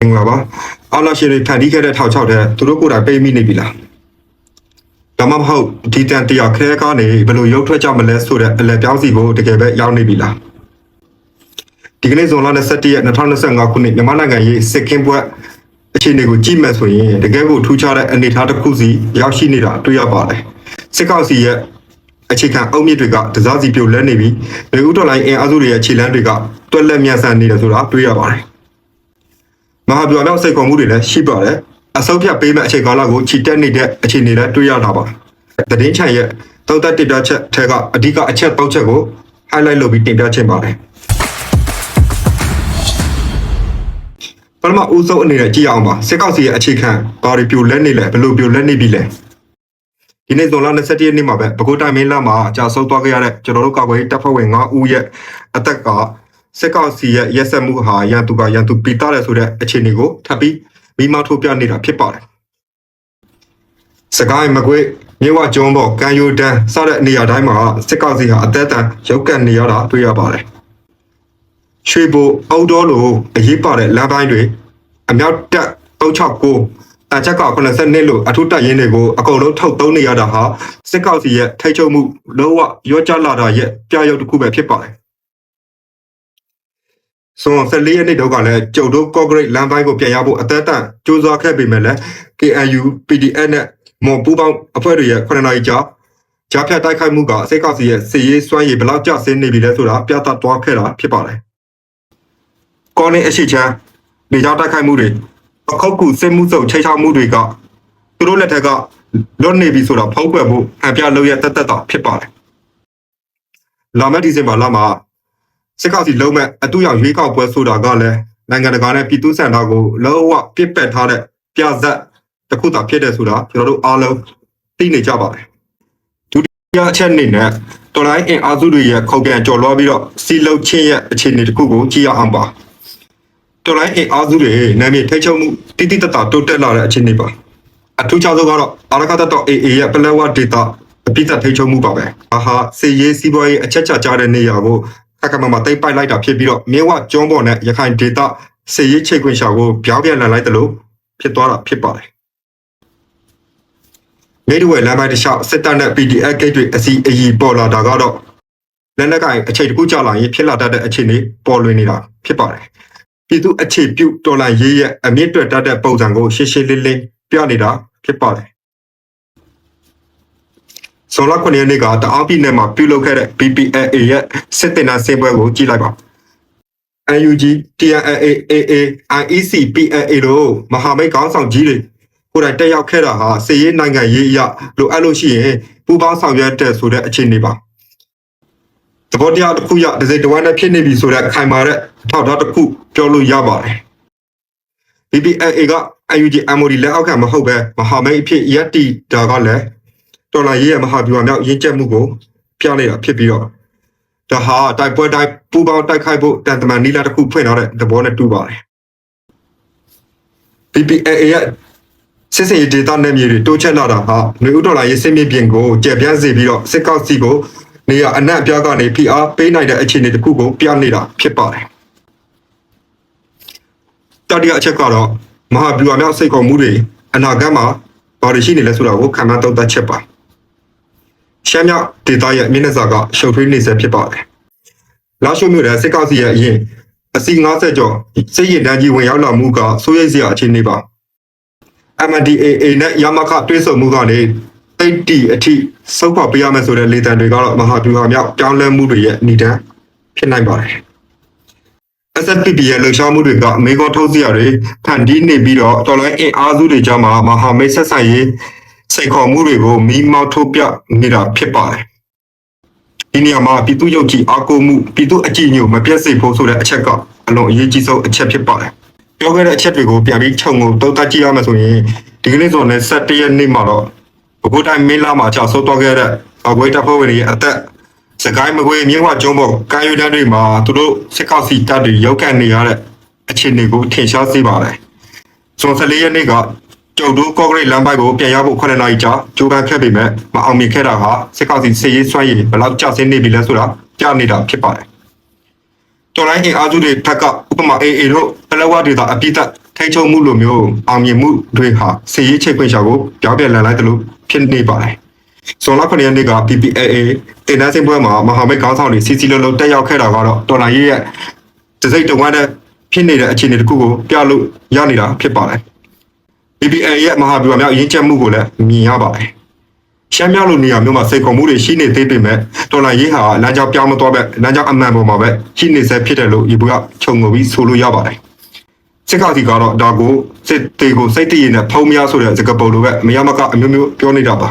မင်္ဂလာပါအော်လာရှင်တွေဖန်တီးခဲ့တဲ့ထောက်ချောက်တဲ့သူတို့ကိုယ်တိုင်ပိတ်မိနေပြီလားဒါမှမဟုတ်ဒီတန်တရာခဲကနေဘယ်လိုရုပ်ထွက်ကြမလဲဆိုတဲ့အလဲပြောင်းစီကိုတကယ်ပဲရောက်နေပြီလားဒီကနေ့ဇွန်လ27ရက်2025ခုနှစ်မြန်မာနိုင်ငံရေးစစ်ကင်းပွဲအခြေအနေကိုကြည့်မယ်ဆိုရင်တကယ်ကိုထူးခြားတဲ့အနေအထားတစ်ခုစီရောက်ရှိနေတာတွေ့ရပါတယ်စစ်ကောင်စီရဲ့အခြေခံအုတ်မြစ်တွေကတစားစီပြိုလဲနေပြီးလူဦးတော်လိုင်းအင်အားစုတွေရဲ့ခြေလမ်းတွေကတွက်လက်မြန်ဆန်နေတယ်ဆိုတာတွေ့ရပါတယ် မဟာဗျူဟာမြောက်စိတ်ခေါ်မှုတွေလည်းရှိပါတယ်အစုပ်ဖြတ်ပေးမဲ့အချိန်ကာလကိုချီတက်နေတဲ့အခြေအနေလည်းတွေ့ရတာပါသတင်းချန်ရဲ့သုံးသက်တင်ပြချက်ထဲကအဓိကအချက်၃ချက်ကို highlight လုပ်ပြီးတင်ပြခြင်းပါတယ်ပထမဦးဆုံးအနေနဲ့ကြည့်ရအောင်ပါစစ်ကောက်စီရဲ့အခြေခံဘာတွေပြိုလဲနေလဲဘယ်လိုပြိုလဲနေပြီလဲဒီနေ့ဇွန်လ27ရက်နေ့မှာပဲပဲခူးတိုင်းမင်းလမ်းမှာကြာဆုံးသွားခဲ့ရတဲ့ကျွန်တော်တို့ကာကွယ်ရေးတပ်ဖွဲ့ဝင်9ဦးရဲ့အသက်က စစ်ကောက်စီရဲ့ရက်စက်မှုဟာရန်သူကရန်သူပီတာတယ်ဆိုတဲ့အခြေအနေကိုထပ်ပြီးမိမထုတ်ပြနေတာဖြစ်ပါတယ်စကိုင်းမကွေးမြေဝကျွန်းပေါ်ကံယူတန်းစတဲ့နေရာတိုင်းမှာစစ်ကောက်စီဟာအသက်အတန်ရုပ်ကန်နေရတာတွေ့ရပါတယ်ရွှေဘိုအောက်တော်လိုအရေးပါတဲ့လမ်းပိုင်းတွေအမြောက်တက်369အချက်က82လို့အထုတက်ရင်းတွေကိုအကုန်လုံးထုတ်သုံးနေရတာဟာစစ်ကောက်စီရဲ့ထိတ်ချုပ်မှုလုံးဝရောကျလာတာရဲ့ပြရုပ်တစ်ခုပဲဖြစ်ပါတယ်။ ဆိုတော့14ရက်နေ့တုန်းကလည်းကျုပ်တို့ concrete လမ်းပိုင်းကိုပြန်ရဖို့အသက်အတန်စူးစမ်းခဲ့ပေမဲ့လည်း KNU PDF နဲ့မော်ပူပေါင်းအဖွဲ့တွေရဲ့9နာရီကြာကြားဖြတ်တိုက်ခိုက်မှုကစစ်ကောက်စီရဲ့စစ်ရေးစွမ်းရည်ဘယ်လောက်ကျဆင်းနေပြီလဲဆိုတာပြသသွားခဲ့တာဖြစ်ပါတယ်။ကောင်းနေအရှိချမ်းနေကြောင်းတိုက်ခိုက်မှုတွေအခုတ်ကူစစ်မှုစုပ်ချိတ်ချမှုတွေကသူတို့လက်ထက်ကလွတ်နေပြီဆိုတာဖောက်ကွယ်မှုအပြလို့ရတက်တက်တာဖြစ်ပါတယ်။လာမယ့်ဒီဇင်ဘာလမှာ စစ်ကောက်စီလုံးမဲ့အတူရောက်ရွေးကောက်ပွဲဆိုတာကလည်းနိုင်ငံတကာနဲ့ပြည်သူ့စံတော်ကိုလုံးဝပြစ်ပယ်ထားတဲ့ပြဇက်တစ်ခုသာဖြစ်တယ်ဆိုတာကျွန်တော်တို့အားလုံးသိနေကြပါတယ်။ဒုတိယအချက်အနေနဲ့တော်လိုင်းအင်အားစုတွေရဲ့ခုံပြန်ကြော်လွှားပြီးတော့စီလုတ်ချင်းရဲ့အခြေအနေတစ်ခုကိုကြည့်ရအောင်ပါ။တော်လိုင်းအင်အားစုတွေနာမည်ထိတ်ချုပ်မှုတိတိတတ်တာတိုးတက်လာတဲ့အခြေအနေပါ။အထူးခြားဆုံးကတော့အာရခတတော် AA ရဲ့ပလက်ဝဒေတာအပိသက်ထိတ်ချုပ်မှုပါပဲ။အာဟာစေရေးစီးပွားရေးအချက်ချကြတဲ့နေရာကို အခက်အခဲမှာတိတ်ပိုက်လိုက်တာဖြစ်ပြီးတော့မြေဝကျွန်းပေါ်နဲ့ရခိုင်ဒေတာစေရေးချိတ်ခွင့်ရှာကိုပြောင်းပြန်လှန်လိုက်တယ်လို့ဖြစ်သွားတာဖြစ်ပါတယ်။မိဒဝဲလမ်းပိုင်းတစ်လျှောက်စစ်တပ်နဲ့ PDF ဂိတ်တွေအစီအီပေါ်လာတာကတော့လက်နက်ကင်အခြေတစ်ခုကြာလာရင်ဖြစ်လာတတ်တဲ့အခြေအနေပေါ်လွင်နေတာဖြစ်ပါတယ်။ပြည်သူအခြေပြုတော်လှန်ရေးရဲ့အမြင့်တွက်တတ်တဲ့ပုံစံကိုရှင်းရှင်းလင်းလင်းပြနေတာဖြစ်ပါတယ်။ ဆောလာခွန်ရက်နေ့ကတအားပြည်နယ်မှာပြုလုပ်ခဲ့တဲ့ BPAA ရဲ့စစ်တင်နာဆင်းပွဲကိုကြည့်လိုက်ပါ။ UNG TNLA AA IEC PNA တို့မဟာမိတ်ကောင်းဆောင်ကြီးတွေကိုယ်တိုင်တက်ရောက်ခဲ့တာဟာစစ်ရေးနိုင်ငံရေးအရလိုအပ်လို့ရှိရင်ပူးပေါင်းဆောင်ရွက်တဲ့ဆိုတဲ့အခြေအနေပါသဘောတရားတစ်ခုရဒဇိတဝမ်းနဲ့ဖြစ်နေပြီဆိုတဲ့ခိုင်မာတဲ့ထောက်ထားတစ်ခုပြောလို့ရပါတယ် BPAA က UNG MOD လက်အောက်ခံမဟုတ်ပဲမဟာမိတ်အဖြစ်ရက်တီတာကလည်း တော်လာရေးရဲ့မဟာဗျူဟာမြောက်ရင်းချက်မှုကိုပြနေတာဖြစ်ပြီးတော့ဒါဟာတိုက်ပွဲတိုင်းပူပေါင်းတိုက်ခိုက်ဖို့တန်တမန်နီလာတစ်ခုဖွင့်ထားတဲ့သဘောနဲ့တူပါတယ် PPAA ရဲ့စစ်စင်ရေးဒေတာနယ်မြေတွေတိုးချက်လာတာဟာຫນွေဥဒေါ်လာရေးစစ်မြေပြင်ကိုကျပြန့်စေပြီးတော့စစ်ကောက်စီကိုနေရအနက်အပြားကနေဖိအားပေးနိုင်တဲ့အခြေအနေတစ်ခုကိုပြနေတာဖြစ်ပါတယ်တတိယအချက်ကတော့မဟာဗျူဟာမြောက်စိတ်ခေါ်မှုတွေအနာဂတ်မှာဘာတွေရှိနေလဲဆိုတာကိုခံမှန်းသုံးသပ်ချက်ပါ ရှမ်းမြောက်ဒေတာရဲ့မျက်နှာစာကရှုပ်ထွေးနေစေဖြစ်ပါတယ်လာရှိုမြို့နယ်စစ်ကောက်စီရဲ့အရင်အစီ90ကျော်စစ်ရင်တန်းကြီးဝင်ရောက်လာမှုကစိုးရိမ်စရာအခြေအနေပါ MNDAA နဲ့ရမခတွဲဆုံမှုကနေတိတ်တီအထိစုပ်ခွာပေးရမယ်ဆိုတဲ့လေတံတွေကတော့မဟာဗျူဟာမြောက်ပြောင်းလဲမှုတွေရဲ့ဏိဒံဖြစ်နိုင်ပါတယ်။ SFPP ရဲ့လှုပ်ရှားမှုတွေကအမေကောထုတ်စရာတွေဖန်တီးနေပြီးတော့တော်လိုင်းအင်အားစုတွေကြားမှာမဟာမိတ်ဆက်ဆံရေး စိတ်ခေါ်မှုတွေကိုမီးမောက်ထုတ်ပြနေတာဖြစ်ပါတယ်။ဒီနေရာမှာပြည်သူ့ရုပ်ကြည်အားကိုးမှုပြည်သူ့အကြည်ညိုမပြတ်စေဖို့ဆိုတဲ့အချက်ကအလွန်အရေးကြီးဆုံးအချက်ဖြစ်ပါတယ်။ပြောခဲ့တဲ့အချက်တွေကိုပြန်ပြီးခြုံငုံတုံးတက်ကြည့်ရမယ်ဆိုရင်ဒီကနေ့ဆိုရင်17ရက်နေ့မှာတော့ဘုဂိုတိုင်းမင်းလာမှာကြာဆုံးသွားခဲ့တဲ့အကွေးတပ်ဖွဲ့ဝင်တွေရဲ့အသက်စကိုင်းမကွေးမြင်းဝကျွန်းပေါ်ကာယူတန်းတွေမှာသူတို့စစ်ကောက်စီတပ်တွေရောက်ကန်နေရတဲ့အခြေအနေကိုထင်ရှားစေပါတယ်။ဆို14ရက်နေ့က ကျုပ်တို့ကော့ဂရိတ်လမ်းပိုင်းကိုပြန်ရဖို့9နာရီကြာကြိုးပမ်းခဲ့ပေမဲ့မအောင်မြင်ခဲ့တာဟာစစ်ကောက်စီစစ်ရေးစွမ်းရည်ဘယ်လောက်ကျဆင်းနေပြီလဲဆိုတာကြားနေတာဖြစ်ပါတယ်။တော်လိုင်းအင်အားစုတွေထက်ကဥပမာ AA တို့ပလက်ဝဒေတာအပိသက်ထိတ်ချုံမှုလိုမျိုးအောင်မြင်မှုတွေဟာစီရေးချိတ်ခွင့်ရှာကိုပြောင်းပြန်လှန်လိုက်တယ်လို့ဖြစ်နေပါတယ်။ဇွန်လ9ရက်နေ့က PPAA တင်နန်းစင်ပွဲမှာမဟာမိတ်ခေါင်းဆောင်တွေစီစီလုံးလုံးတက်ရောက်ခဲ့တာကတော့တော်လိုင်းရေးရဲ့တစိမ့်တဝမ်းတဲ့ဖြစ်နေတဲ့အခြေအနေတစ်ခုကိုပြလို့ရနေတာဖြစ်ပါတယ်။ PPAA ရဲ့မဟာဗျူဟာမြောက်ရင်းချက်မှုကိုလည်းမြင်ရပါတယ်။ရှမ်းမြောက်လိုနေရာမျိုးမှာစိတ်ခုံမှုတွေရှိနေသေးပေမဲ့တော်လိုင်းရေးဟာလမ်းကြောင်းပြောင်းမသွားပဲလမ်းကြောင်းအမှန်ပေါ်မှာပဲရှိနေစေဖြစ်တယ်လို့ဒီဘက်ကခြုံငုံပြီးဆိုလို့ရပါတယ်။စစ်ကောင်စီကတော့ဒါကိုစစ်တေကိုစိတ်တည်ရနဲ့ဖုံးများဆိုတဲ့စကားပုံလိုပဲမရမကအမျိုးမျိုးပြောနေတာပါ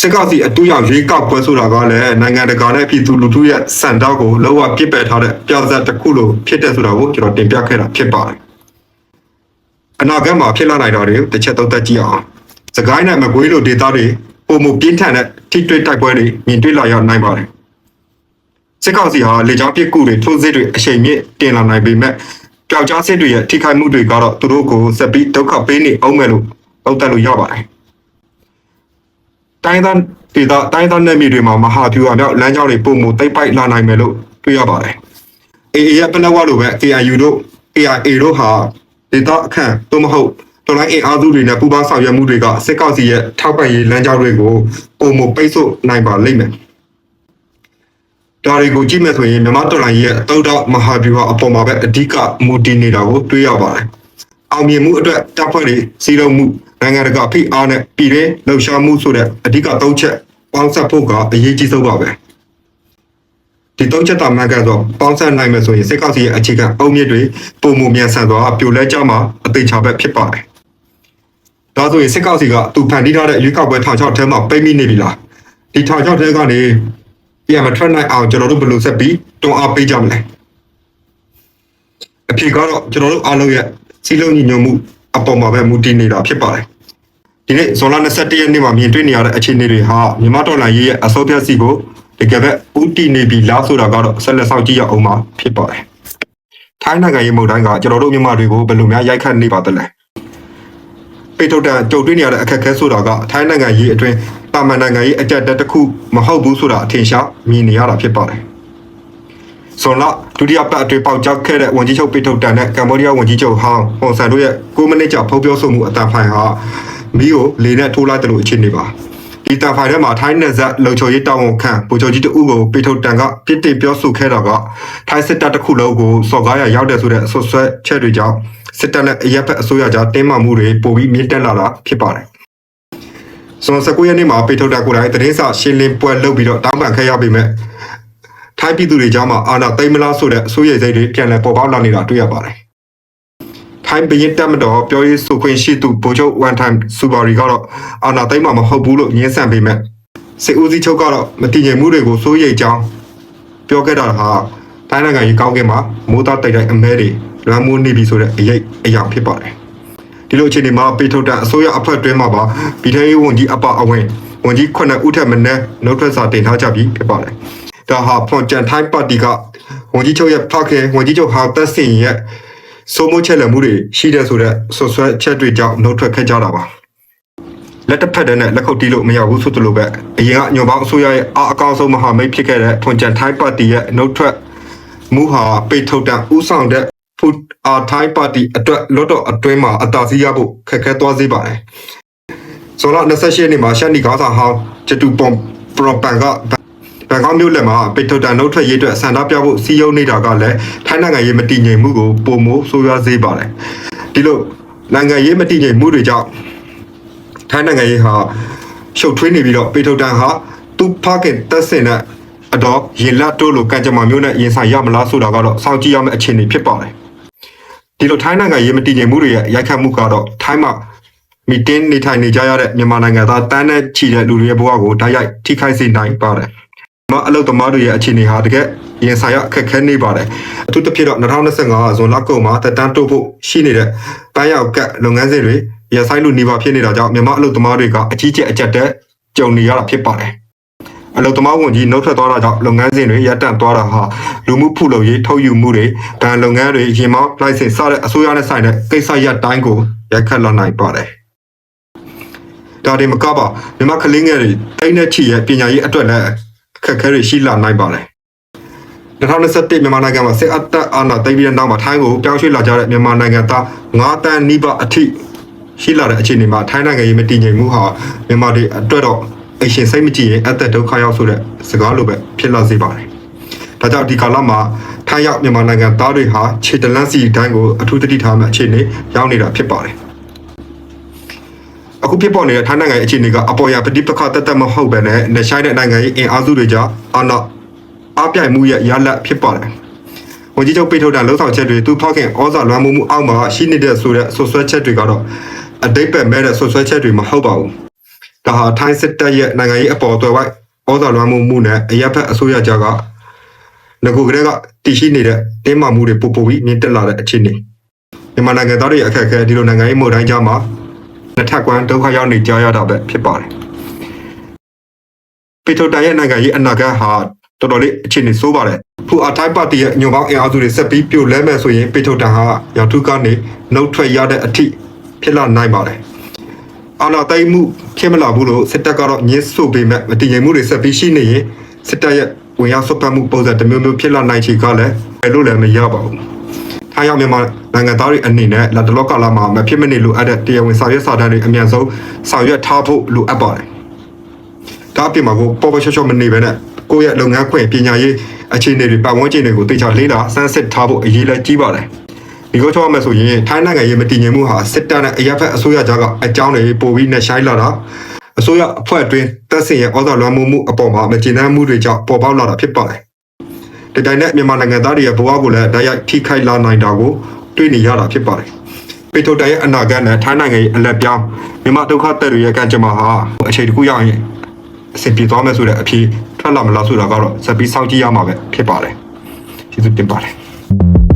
စစ်ကောင်စီအတူရောက်ရွေးကောက်ပွဲဆိုတာကလည်းနိုင်ငံတကာနဲ့ပြည်သူလူထုရဲ့စံတောက်ကိုလောကပြစ်ပယ်ထားတဲ့ပြဿနာတစ်ခုလိုဖြစ်တဲ့ဆိုတာကိုကျွန်တော်တင်ပြခဲ့တာဖြစ်ပါတယ် အနာဂတ်မှာဖြစ်လာနိုင်တာတွေကိုတစ်ချက်သုံးသပ်ကြည့်အောင်စကိုင်းနဲ့မကွေးလိုဒေသတွေပုံမပြင်းထန်တဲ့ထိတွေ့တိုက်ပွဲတွေမြင်တွေ့လာရနိုင်ပါတယ်စစ်ကောင်စီဟာလေကြောင်းပစ်ကူတွေထိုးစစ်တွေအချိန်မြင့်တင်လာနိုင်ပေမဲ့ပျောက်ကြားစစ်တွေရဲ့ထိခိုက်မှုတွေကတော့သူတို့ကိုဆက်ပြီးဒုက္ခပေးနေအောင်မယ်လို့သုံးသပ်လို့ရပါတယ်။တိုင်းသားဒေသတိုင်းသားနယ်မြေတွေမှာမဟာဗျူဟာမြောက်လမ်းကြောင်းတွေပုံမူတိတ်ပိုက်လာနိုင်မယ်လို့တွေ့ရပါတယ်။ AA ရဲ့ပလက်ဝလိုပဲ KIU တို့ AIA တို့ဟာ ဒေသအခန့်သို့မဟုတ်တော်လိုင်းအင်အားစုတွေနဲ့ပူးပေါင်းဆောင်ရွက်မှုတွေကစစ်ကောင်စီရဲ့ထောက်ပံ့ရေးလမ်းကြောင်းတွေကိုပုံမူပိတ်ဆို့နိုင်ပါလိမ့်မယ်။ဒါတွေကိုကြည့်မယ်ဆိုရင်မြန်မာတော်လိုင်းရဲ့သုဒ္ဓမဟာဗျူဟာအပေါ်မှာပဲအဓိကမူတည်နေတာကိုတွေ့ရပါတယ်။အောင်မြင်မှုအတွက်တပ်ဖွဲ့တွေစီလုံးမှုနိုင်ငံတကာဖိအားနဲ့ပြည်တွင်းလှုပ်ရှားမှုဆိုတဲ့အဓိကသုံးချက်ပေါင်းစပ်ဖို့ကအရေးကြီးဆုံးပါပဲ။ ဒီသုံးချက်တာမှန်ကန်တော့ပေါင်းစပ်နိုင်မယ်ဆိုရင်စစ်ကောင်စီရဲ့အခြေခံအုံမြစ်တွေပုံမှုမြန်ဆန်စွာပြိုလဲကြမှာအသေးချာပဲဖြစ်ပါတယ်။ဒါဆိုရင်စစ်ကောင်စီကသူဖန်တီးထားတဲ့ရွေးကောက်ပွဲထောင်ချောက်ထဲမှာပိတ်မိနေပြီလား။ဒီထောင်ချောက်ထဲကနေပြန်မထွက်နိုင်အောင်ကျွန်တော်တို့ဘယ်လိုဆက်ပြီးတွန်းအားပေးကြမလဲအဖြေကတော့ကျွန်တော်တို့အားလုံးရဲ့စီလုံးညီညွတ်မှုအပေါ်မှာပဲမူတည်နေတာဖြစ်ပါတယ်ဒီနေ့ဇွန်လ21ရက်နေ့မှာမြင်တွေ့နေရတဲ့အခြေအနေတွေဟာမြန်မာတော်လှန်ရေးရဲ့အစောပြတ်စီကို တကယ်ပဲဥတီနေပြီလားဆိုတာကတော့ဆက်လက်ဆောင်ကြည့်ရအောင်မှာဖြစ်ပါတယ်ထိုင်းနိုင်ငံရေးမုတ်တိုင်းကကျွန်တော်တို့မြန်မာတွေကိုဘယ်လိုများရိုက်ခတ်နေပါသလဲပေထုတ်တန်ကြုံတွေ့နေရတဲ့အခက်အခဲဆိုတာကထိုင်းနိုင်ငံရေးအတွင်းတာမန်နိုင်ငံရေးအကြက်တက်တစ်ခုမဟုတ်ဘူးဆိုတာအထင်ရှားမြင်နေရတာဖြစ်ပါတယ်။ဇွန်လဒုတိယပတ်အတွင်းပေါက်ကြားခဲ့တဲ့ဝန်ကြီးချုပ်ပေထုတ်တန်နဲ့ကမ္ဘောဒီးယားဝန်ကြီးချုပ်ဟောင်းဟွန်ဆန်တို့ရဲ့9မိနစ်ကြာဖုံးပြောဆိုမှုအတန်ဖိုင်ဟာမီးကိုလေနဲ့ထိုးလိုက်တယ်လို့အခြေအနေပါ။ ဒီတန်ဖိုင်ထဲမှာထိုင်းနယ်ဇက်လုံခြုံရေးတာဝန်ခံဗိုလ်ချုပ်ကြီးတဦးကိုပေထုတ်တန်ကပြစ်တင်ပြောဆိုခဲ့တာကထိုင်းစစ်တပ်တစ်ခုလုံးကိုစော်ကားရရောက်တယ်ဆိုတဲ့ဆွဆွဲချက်တွေကြောင့်စစ်တပ်နဲ့အရက်ဖက်အစိုးရကြားတင်းမာမှုတွေပိုပြီးမြင့်တက်လာတာဖြစ်ပါတယ်။စွန်19ရက်နေ့မှာပေထုတ်တာကိုယ်တိုင်သတင်းစာရှင်းလင်းပွဲလုပ်ပြီးတော့တောင်းပန်ခဲ့ရပေမဲ့ထိုင်းပြည်သူတွေကြားမှာအာဏာသိမ်းမလားဆိုတဲ့အစိုးရစိတ်တွေပြန်လည်ပေါ်ပေါက်လာနေတာတွေ့ရပါတယ်။ ထိုင်းဘရင်တက်မတော်ပြောရေးဆိုခွင့်ရှိသူဗိုလ်ချုပ် one time စူပါရီကတော့အာဏာသိမ်းမှာမဟုတ်ဘူးလို့ညှင်းဆန်ပေမဲ့စစ်ဦးစီးချုပ်ကတော့မတည်ငြိမ်မှုတွေကိုစိုးရိမ်ကြောင်းပြောခဲ့တာဟာထိုင်းနိုင်ငံရေးကောင်းကင်မှာမိုးသားတိုက်တိုက်အမဲတွေလွမ်းမိုးနေပြီဆိုတဲ့အရေးအရာဖြစ်ပါတယ်။ဒီလိုအခြေအနေမှာပေထုတ်တန်အစိုးရအဖွဲ့တွင်းမှာပါပြည်ထရေးဝန်ကြီးအပအဝင်ဝန်ကြီးခုနှစ်ဦးထက်မနည်းနှုတ်ထွက်စာတင်ထားကြပြီးဖြစ်ပါတယ်။ဒါဟာဖွန်ဂျန်ထိုင်းပါတီကဝန်ကြီးချုပ်ရဲ့ဖခင်ဝန်ကြီးချုပ်ဟာသက်စင်ရဲ့ စိုးမိုးချက်လက်မှုတွေရှိတဲ့ဆိုတဲ့ဆွဆွဲချက်တွေကြောင့်နှုတ်ထွက်ခဲ့ကြတာပါ။လက်တစ်ဖက်တည်းနဲ့လက်ခုပ်တီးလို့မရဘူးဆိုသလိုပဲအရင်ကညွန်ပေါင်းအစိုးရရဲ့အအကောင်းဆုံးမဟာမိတ်ဖြစ်ခဲ့တဲ့ဖွန်ဂျန်ထိုင်းပါတီရဲ့နှုတ်ထွက်မှုဟာပေထုတ်တန်ဥဆောင်တဲ့ food အာထိုင်းပါတီအတွက်လွတ်တော်အတွင်းမှာအတားစီးရဖို့ခက်ခဲသွားစေပါတယ်။ဆိုတော့28ရက်နေ့မှာရှန်နီကောင်းဆောင်ဟောင်းချတူပွန်ပရိုပန်က ဘန်ကောက်မြို့လက်မှာပေထိုတန်နှုတ်ထွက်ရေးအတွက်ဆန္ဒပြဖို့စီယုံနေတာကလည်းထိုင်းနိုင်ငံရေးမတည်ငြိမ်မှုကိုပုံမိုးဆိုးရွားစေပါတယ်။ဒီလိုနိုင်ငံရေးမတည်ငြိမ်မှုတွေကြောင့်ထိုင်းနိုင်ငံရေးဟာရှုပ်ထွေးနေပြီးတော့ပေထိုတန်ဟာသူ့ဖခင်တက်စင်တဲ့အတော့ရင်လတ်တို့လိုကံကြမ္မာမျိုးနဲ့ရင်ဆိုင်ရမလားဆိုတာကတော့စောင့်ကြည့်ရမယ့်အခြေအနေဖြစ်ပါတယ်။ဒီလိုထိုင်းနိုင်ငံရေးမတည်ငြိမ်မှုတွေရဲ့ရိုက်ခတ်မှုကတော့ထိုင်းမှာမီတင်းနေထိုင်နေကြရတဲ့မြန်မာနိုင်ငံသားတန်းနဲ့ချီတဲ့လူတွေရဲ့ဘဝကိုဓာတ်ရိုက်ထိခိုက်စေနိုင်ပါတယ်။ မအလုတ်သမားတွေရဲ့အခြေအနေဟာတကယ်ရင်ဆိုင်ရအခက်ခဲနေပါတယ်။အထူးသဖြင့်တော့2025ဇွန်လကုန်မှာတက်တန်းတိုးဖို့ရှိနေတဲ့ပန်းရောက်ကတ်လုပ်ငန်းစဉ်တွေရဆိုင်လူနေပါဖြစ်နေတာကြောင့်မြန်မာအလုတ်သမားတွေကအကြီးကျယ်အကျက်တက်ကြုံနေရတာဖြစ်ပါတယ်။အလုတ်သမားဝန်ကြီးနှုတ်ထွက်သွားတာကြောင့်လုပ်ငန်းစဉ်တွေရပ်တန့်သွားတာဟာလူမှုဖူလုံရေးထုတ်ယူမှုတွေဗန်လုပ်ငန်းတွေရင်မောင်းလိုက်စင်စတဲ့အစိုးရနဲ့ဆိုင်တဲ့ကိစ္စရပ်တိုင်းကိုရိုက်ခတ်လာနိုင်ပါတယ်။ဒါတွေမကပါမြန်မာကလေးငယ်တွေတိတ်နဲ့ချီရဲ့ပညာရေးအတွက်လည်း အခက်အခဲတွေရှိလာနိုင်ပါတယ်။2021မြန်မာနိုင်ငံမှာစစ်အသက်အာဏာသိမ်းပြီးတဲ့နောက်မှာထိုင်းကိုပြောင်းရွှေ့လာကြတဲ့မြန်မာနိုင်ငံသား9တန်းနီးပါးအထိရှိလာတဲ့အခြေအနေမှာထိုင်းနိုင်ငံရေးမတည်ငြိမ်မှုဟာမြန်မာတွေအတွက်တော့အရှင်စိတ်မကြည်ရင်အသက်ဒုက္ခရောက်ဆိုတဲ့စကားလိုပဲဖြစ်လာစေပါတယ်။ဒါကြောင့်ဒီကာလမှာထိုင်းရောက်မြန်မာနိုင်ငံသားတွေဟာခြေတလန့်စီတိုင်းကိုအထူးသတိထားမှအခြေအနေရောက်နေတာဖြစ်ပါတယ်။ အခုဖြစ်ပေါ်နေတဲ့ထိုင်းနိုင်ငံရဲ့အခြေအနေကအပေါ်ရပဋိပက္ခတက်တက်မဟုတ်ပဲနဲ့နေဆိုင်တဲ့နိုင်ငံရဲ့အင်အားစုတွေကြောင့်အာဏာအပြိုင်မှုရဲ့ရလဒ်ဖြစ်ပါတယ်။ဝန်ကြီးချုပ်ပိတ်ထုတ်တဲ့လှုပ်ဆောင်ချက်တွေသူဖောက်ခင်ဩဇာလွှမ်းမိုးမှုအောက်မှာရှိနေတဲ့ဆိုတဲ့ဆွဆွဲချက်တွေကတော့အတိတ်ပဲမဲ့တဲ့ဆွဆွဲချက်တွေမဟုတ်ပါဘူး။ဒါဟာထိုင်းစစ်တပ်ရဲ့နိုင်ငံရေးအပေါ်အသွယ်ဝိုက်ဩဇာလွှမ်းမိုးမှုနဲ့အရက်ဖက်အစိုးရကြားကငကိုကလေးကတည်ရှိနေတဲ့တင်းမာမှုတွေပိုပိုပြီးမြင့်တက်လာတဲ့အခြေအနေ။မြန်မာနိုင်ငံသားတွေရဲ့အခက်အခဲဒီလိုနိုင်ငံရေးမှုတိုင်းကြားမှာ လက်ထက်ကွမ်းဒုက္ခရောက်နေကြရတာပဲဖြစ်ပါတယ်ပီတိုတန်ရဲ့နိုင်ငံရေးအနာဂတ်ဟာတော်တော်လေးအခြေအနေဆိုးပါတယ်ဖူအထိုင်းပါတီရဲ့ညွန်ပေါင်းအင်အားစုတွေဆက်ပြီးပြိုလဲမယ်ဆိုရင်ပီတိုတန်ဟာရောက်ထုကနေနှုတ်ထွက်ရတဲ့အထိဖြစ်လာနိုင်ပါတယ်အာနာသိမ့်မှုဖြစ်မလာဘူးလို့စစ်တပ်ကတော့ညှင်းဆို့ပေမဲ့မတည်ငြိမ်မှုတွေဆက်ပြီးရှိနေရင်စစ်တပ်ရဲ့ဝင်ရောက်ဆွတ်ဖက်မှုပုံစံတစ်မျိုးမျိုးဖြစ်လာနိုင်ချေကလည်းဘယ်လို့လည်းမရပါဘူး ထားရောက်မြန်မာနိုင်ငံသားတွေအနေနဲ့လက်တလောကာလမှာမဖြစ်မနေလိုအပ်တဲ့တရားဝင်စာရွက်စာတမ်းတွေအမြန်ဆုံးဆောင်ရွက်ထားဖို့လိုအပ်ပါတယ်။ဒါအပြင်မှာကိုပေါ်ပေါ်ချောချောမနေပဲနဲ့ကိုယ့်ရဲ့လုပ်ငန်းခွင်ပညာရေးအခြေအနေတွေပတ်ဝန်းကျင်တွေကိုသိချလေးလာစမ်းစစ်ထားဖို့အရေးလည်းကြီးပါတယ်။ဒီလိုချောရမယ်ဆိုရင်ထိုင်းနိုင်ငံရဲ့မတည်ငြိမ်မှုဟာစစ်တပ်နဲ့အရက်ဖက်အစိုးရကြားကအကြောင်းတွေပိုပြီးနဲ့ရှိုင်းလာတာအစိုးရအဖွဲ့အတွင်းတပ်စင်ရဲ့ဩဇာလွှမ်းမိုးမှုအပေါ်မှာမကျေနပ်မှုတွေကြောင့်ပေါ်ပေါက်လာတာဖြစ်ပါတယ်။ ဒီတိုင်းနဲ့မြန်မာနိုင်ငံသားတွေရဲ့ဘဝကိုလည်းတိုက်ရိုက်ထိခိုက်လာနိုင်တာကိုတွေ့နေရတာဖြစ်ပါတယ်။ပေတိုတိုင်ရဲ့အနာဂတ်နဲ့ထိုင်းနိုင်ငံရဲ့အလက်ပြောင်းမြန်မာဒုက္ခသည်တွေရဲ့ကံကြမ္မာဟာအခြေတစ်ခုရောက်ရင်အဆင်ပြေသွားမယ်ဆိုတဲ့အဖြေထွက်လာမလားဆိုတာကတော့စပ်ပြီးစောင့်ကြည့်ရမှာပဲဖြစ်ပါတယ်။ကျေးဇူးတင်ပါတယ်။